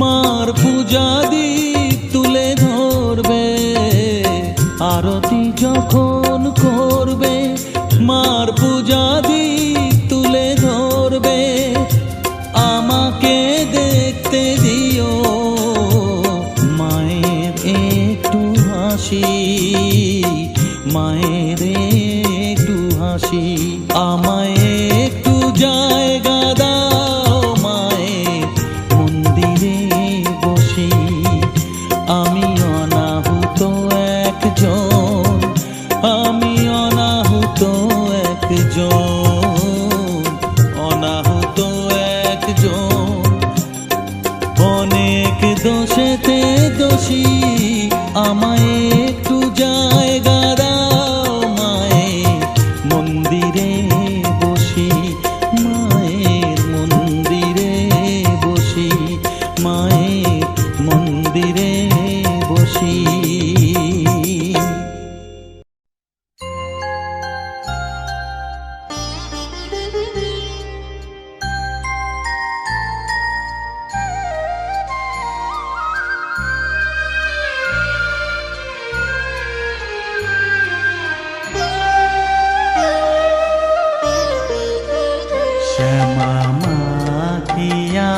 মার পূজা দি তুলে ধরবে। আরতি যখন করবে মার পূজা আমায়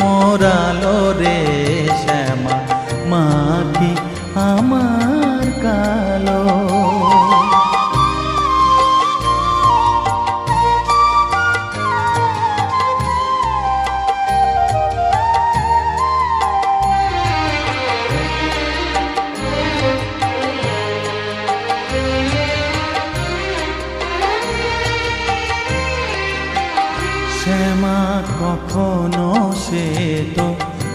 মোরালো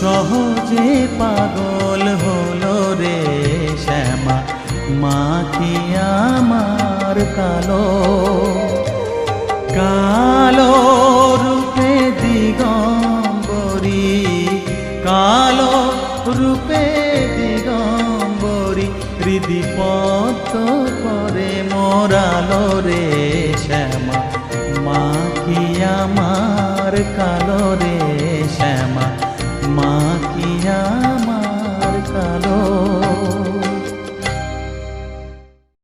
সহজে পাগল হলো রে শ্যামা। মা কি আমার কালো? কালো রূপে দিগম্বরী, কালো রূপে দিগম্বরী হৃদি পদ্ম করে মোরালো রে শ্যামা। মা কি আমার কালো রে